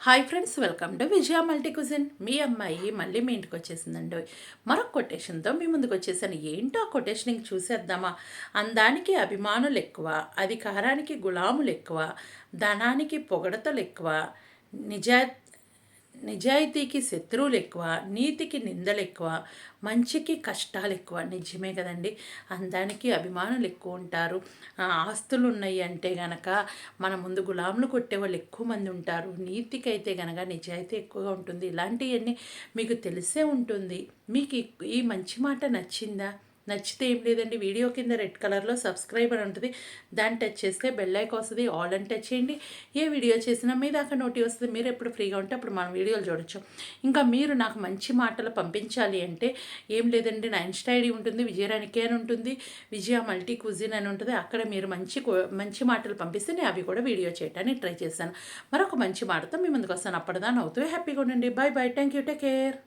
Hi friends welcome to Vijaya multi cuisine మీ అమ్మాయి మళ్ళీ మీ ఇంటికి వచ్చేసిందండి. మరొక కొటేషన్తో మీ ముందుకు వచ్చేసాను. ఏంటో ఆ కొటేషన్ ఇంక చూసేద్దామా? అందానికి అభిమానులు ఎక్కువ అధికారానికి గులాములు ఎక్కువ ధనానికి పొగడతలు ఎక్కువ నిజా నిజాయితీకి శత్రువులు ఎక్కువ నీతికి నిందలు ఎక్కువ మంచికి కష్టాలు ఎక్కువ. నిజమే కదండి. అందానికి అభిమానులు ఎక్కువ ఉంటారు. ఆస్తులు ఉన్నాయి అంటే గనక మన ముందు గులాములు కొట్టేవాళ్ళు ఎక్కువ మంది ఉంటారు. నీతికి అయితే గనక నిజాయితీ ఎక్కువగా ఉంటుంది. ఇలాంటివన్నీ మీకు తెలిసే ఉంటుంది. మీకు ఈ మంచి మాట నచ్చిందా? నచ్చితే ఏం లేదండి వీడియో కింద రెడ్ కలర్లో సబ్స్క్రైబ్ అని ఉంటుంది. దాన్ని టచ్ చేస్తే బెల్ ఐక్ వస్తుంది ఆల్ అని టచ్ చేయండి. ఏ వీడియో చేసినా మీ దాకా నోటి వస్తుంది మీరు ఎప్పుడు ఫ్రీగా ఉంటే అప్పుడు మనం వీడియోలు చూడొచ్చు. ఇంకా మీరు నాకు మంచి మాటలు పంపించాలి అంటే ఏం లేదండి నా ఇన్స్టా ఐడి ఉంటుంది విజయరానికి అని ఉంటుంది విజయ మల్టీ కుజిన్ అని ఉంటుంది. అక్కడ మీరు మంచి మంచి మాటలు పంపిస్తే నేను అవి కూడా వీడియో చేయడానికి ట్రై చేశాను మరొక మంచి మాటతో మీ ముందుకు వస్తాను. అప్పటిదాన్ని అవుతూ హ్యాపీగా ఉండండి. Bye bye thank you take care.